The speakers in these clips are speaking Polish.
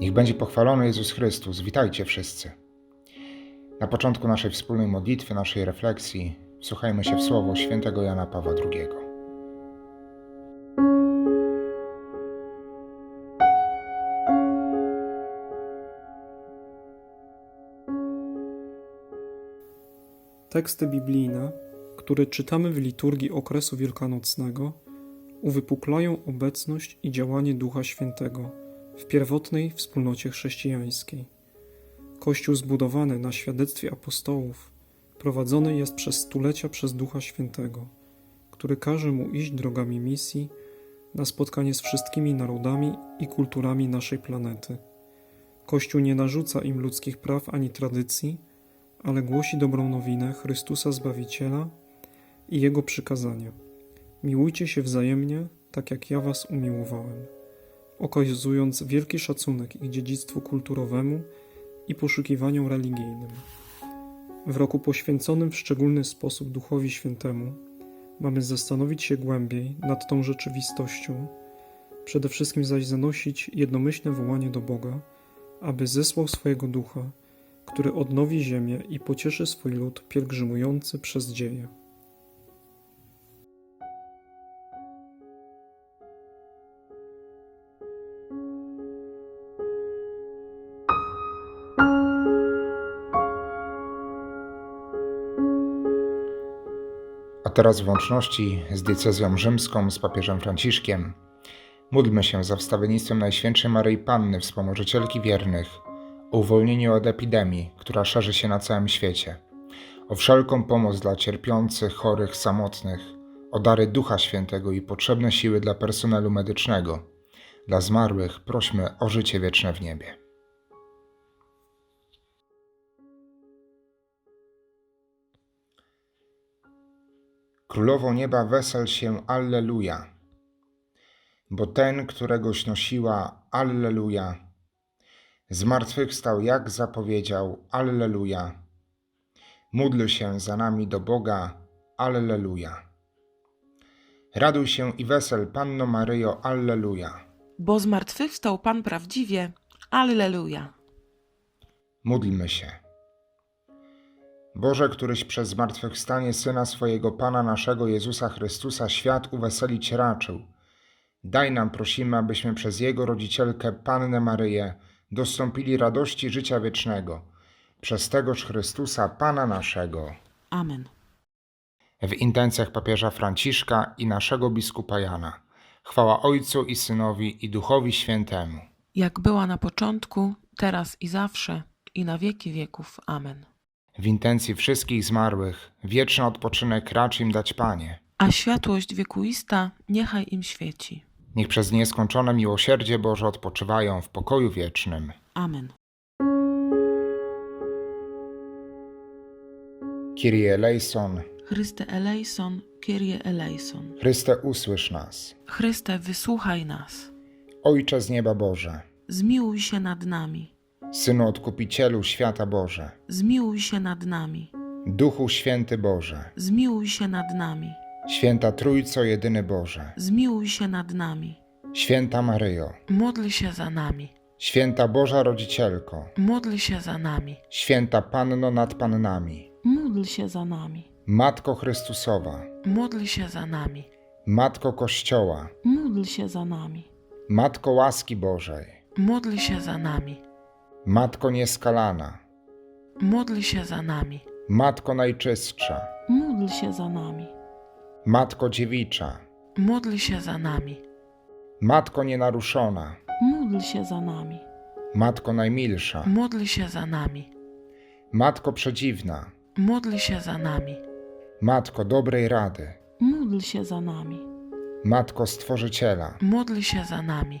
Niech będzie pochwalony Jezus Chrystus. Witajcie wszyscy. Na początku naszej wspólnej modlitwy, naszej refleksji, wsłuchajmy się w słowo świętego Jana Pawła II. Teksty biblijne, które czytamy w liturgii okresu wielkanocnego, uwypuklają obecność i działanie Ducha Świętego w pierwotnej wspólnocie chrześcijańskiej. Kościół zbudowany na świadectwie apostołów prowadzony jest przez stulecia przez Ducha Świętego, który każe mu iść drogami misji na spotkanie z wszystkimi narodami i kulturami naszej planety. Kościół nie narzuca im ludzkich praw ani tradycji, ale głosi dobrą nowinę Chrystusa Zbawiciela i Jego przykazania. Miłujcie się wzajemnie, tak jak ja was umiłowałem, okazując wielki szacunek ich dziedzictwu kulturowemu i poszukiwaniom religijnym. W roku poświęconym w szczególny sposób Duchowi Świętemu mamy zastanowić się głębiej nad tą rzeczywistością, przede wszystkim zaś zanosić jednomyślne wołanie do Boga, aby zesłał swojego Ducha, który odnowi ziemię i pocieszy swój lud pielgrzymujący przez dzieje. Teraz w łączności z diecezją rzymską, z papieżem Franciszkiem, módlmy się za wstawiennictwem Najświętszej Maryi Panny, wspomożycielki wiernych, o uwolnieniu od epidemii, która szerzy się na całym świecie, o wszelką pomoc dla cierpiących, chorych, samotnych, o dary Ducha Świętego i potrzebne siły dla personelu medycznego. Dla zmarłych prośmy o życie wieczne w niebie. Królowo nieba wesel się, Alleluja, bo ten, któregoś nosiła, Alleluja, zmartwychwstał jak zapowiedział, Alleluja. Módl się za nami do Boga, Alleluja. Raduj się i wesel, Panno Maryjo, Alleluja. bo zmartwychwstał Pan prawdziwie. Alleluja. Módlmy się. Boże, któryś przez zmartwychwstanie Syna swojego Pana naszego Jezusa Chrystusa świat uweselić raczył, daj nam, prosimy, abyśmy przez Jego rodzicielkę Pannę Maryję dostąpili radości życia wiecznego, przez tegoż Chrystusa Pana naszego. Amen. W intencjach papieża Franciszka i naszego biskupa Jana. Chwała Ojcu i Synowi i Duchowi Świętemu. Jak była na początku, teraz i zawsze, i na wieki wieków. Amen. W intencji wszystkich zmarłych, wieczny odpoczynek racz im dać Panie. A światłość wiekuista niechaj im świeci. Niech przez nieskończone miłosierdzie Boże odpoczywają w pokoju wiecznym. Amen. Kyrie eleison, Chryste eleison, Kyrie eleison. Chryste usłysz nas. Chryste, wysłuchaj nas. Ojcze z nieba Boże, Zmiłuj się nad nami. Synu Odkupicielu świata Boże, Zmiłuj się nad nami. Duchu Święty Boże, Zmiłuj się nad nami. Święta Trójco Jedyny Boże, Zmiłuj się nad nami. Święta Maryjo, Módl się za nami. Święta Boża Rodzicielko, Módl się za nami. Święta Panno nad Pannami, Módl się za nami. Matko Chrystusowa, Módl się za nami. Matko Kościoła, Módl się za nami. Matko łaski Bożej, Módl się za nami. Matko nieskalana, Módl się za nami. Matko najczystsza, Módl się za nami. Matko dziewicza, Módl się za nami. Matko nienaruszona, Módl się za nami. Matko najmilsza, Módl się za nami. Matko przedziwna, Módl się za nami. Matko dobrej rady, Módl się za nami. Matko Stworzyciela, Módl się za nami.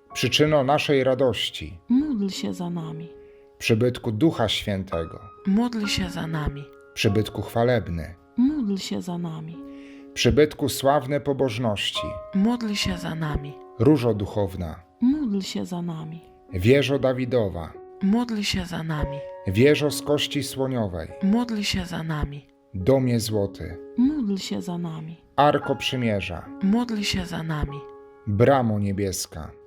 Przyczyno naszej radości, Módl się za nami. przybytku Ducha Świętego, módl się za nami. przybytku chwalebny, Módl się za nami. przybytku sławne pobożności, Módl się za nami. różo duchowna, Módl się za nami. wieżo Dawidowa, Módl się za nami. wieżo z kości słoniowej, Módl się za nami. domie złoty, Módl się za nami. arko przymierza, Módl się za nami. bramo niebieska,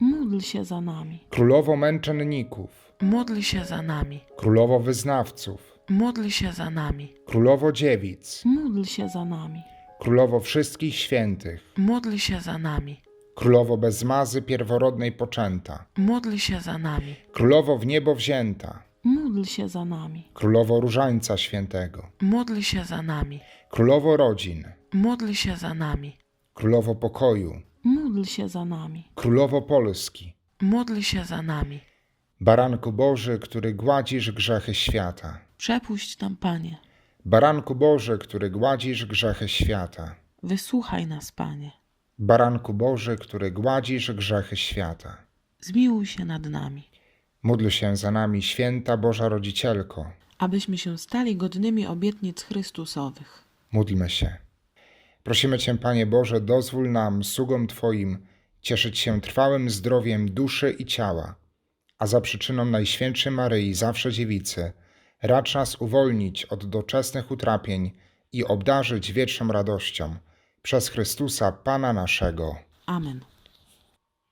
Módl się za nami. królowo męczenników, Módl się za nami. królowo wyznawców, Módl się za nami. królowo dziewic, Módl się za nami. królowo wszystkich świętych, Módl się za nami. królowo bez mazy pierworodnej poczęta, Módl się za nami. królowo w niebo wzięta, Módl się za nami. królowo różańca świętego, Módl się za nami. królowo rodzin, Módl się za nami. królowo pokoju, Módl się za nami. królowo Polski, Módl się za nami. baranku Boży, który gładzisz grzechy świata, Przepuść nam, Panie. baranku Boży, który gładzisz grzechy świata, Wysłuchaj nas, Panie. baranku Boży, który gładzisz grzechy świata. Zmiłuj się nad nami, Módl się za nami, święta Boża Rodzicielko. abyśmy się stali godnymi obietnic Chrystusowych. Módlmy się. Prosimy Cię, Panie Boże, dozwól nam, sługom Twoim, cieszyć się trwałym zdrowiem duszy i ciała, a za przyczyną Najświętszej Maryi, zawsze dziewicy, racz nas uwolnić od doczesnych utrapień i obdarzyć wieczną radością przez Chrystusa, Pana naszego. Amen.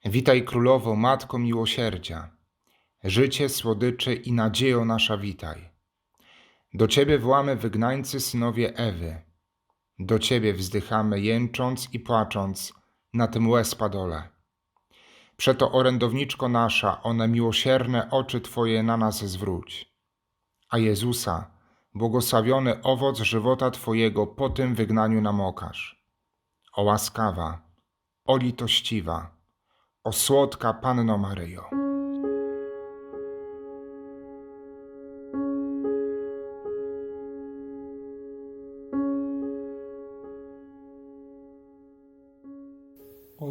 Witaj Królowo, Matko Miłosierdzia, życie, słodyczy i nadziejo nasza witaj. Do Ciebie wołamy wygnańcy synowie Ewy, do Ciebie wzdychamy jęcząc i płacząc na tym łez padole. Przeto orędowniczko nasza, one miłosierne oczy Twoje na nas zwróć. A Jezusa, błogosławiony owoc żywota Twojego po tym wygnaniu nam okaż. O łaskawa, o litościwa, o słodka Panno Maryjo.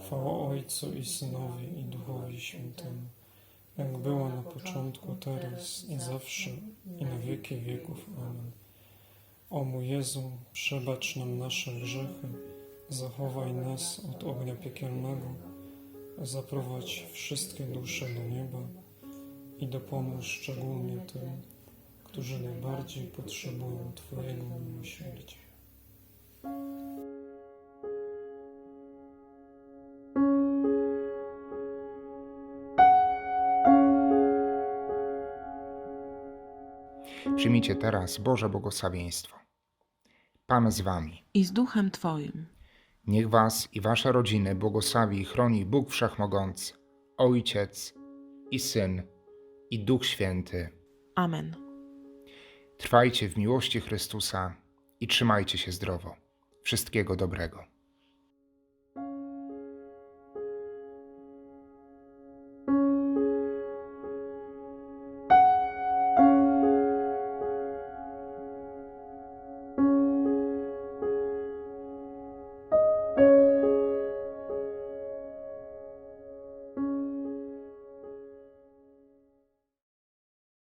Chwała Ojcu i Synowi i Duchowi Świętemu, jak była na początku, teraz i zawsze i na wieki wieków. Amen. O mój Jezu, przebacz nam nasze grzechy, zachowaj nas od ognia piekielnego, zaprowadź wszystkie dusze do nieba i dopomóż szczególnie tym, którzy najbardziej potrzebują Twojego miłosierdzia. Przyjmijcie teraz Boże błogosławieństwo. Pan z wami. I z duchem Twoim. Niech was i wasze rodziny błogosławi i chroni Bóg Wszechmogący, Ojciec i Syn i Duch Święty. Amen. Trwajcie w miłości Chrystusa i trzymajcie się zdrowo. Wszystkiego dobrego.